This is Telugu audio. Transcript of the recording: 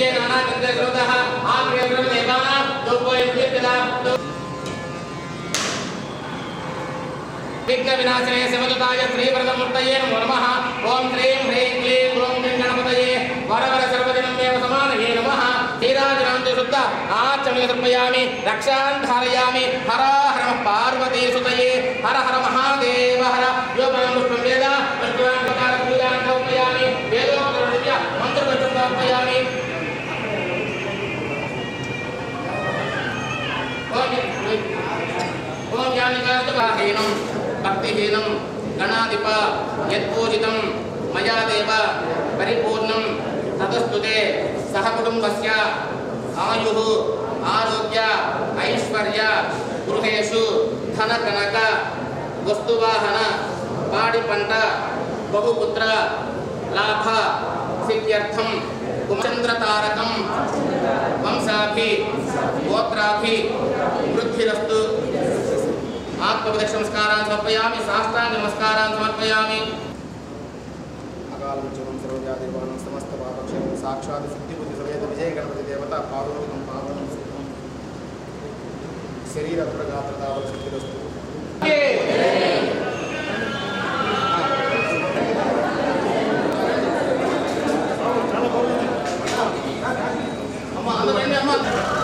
దివ్యే నానా గంధే ఆ ప్రియేంద్రం దేవానా దోపోయ దివ్యదా విఘ్న వినాశనే శివదుతాయ శ్రీవ్రతమూర్తయే నమో నమః ఓం శ్రీం హ్రీం క్లీం గ్లూం గ్లీం గణపతయే వరవర సర్వజనం సమానయే నమః శ్రీరాజనాంతి శుద్ధ ఆచమయ సమర్పయామి రక్షాన్ ధారయామి హర హర పార్వతీ సుతయే హర హర మహా జ్ఞానికాంతహీనం భక్తిహీనం గణాధిప యత్పూజితం మయాదేవ పరిపూర్ణం తదస్తుతే సహ కుటుంబస్య ఆయు ఆరోగ్య ఐశ్వర్య గృహేషు ధన కనక వస్తువాహన పాడి పంట బహుపుత్ర లాభ సిద్ధ్యర్థం కుమచంద్రతారకం వంశాభి గోత్రాభి వృద్ధిరస్తు आत्मप्रदक्षनमस्कारान् समर्पयामि साष्टाङ्गनमस्कारान् समर्पयामि। अकालं चुरं सर्वव्याधिर्वाणं समस्तपापक्षणं साक्षात् सिद्धिबुद्धिसमेत विजयगणपतिदेवता पादोकं पावनं सिद्धं। शरीरप्रगात्रतावसिद्धिरस्तु అమ్మ అందమైన हाँ। అమ్మ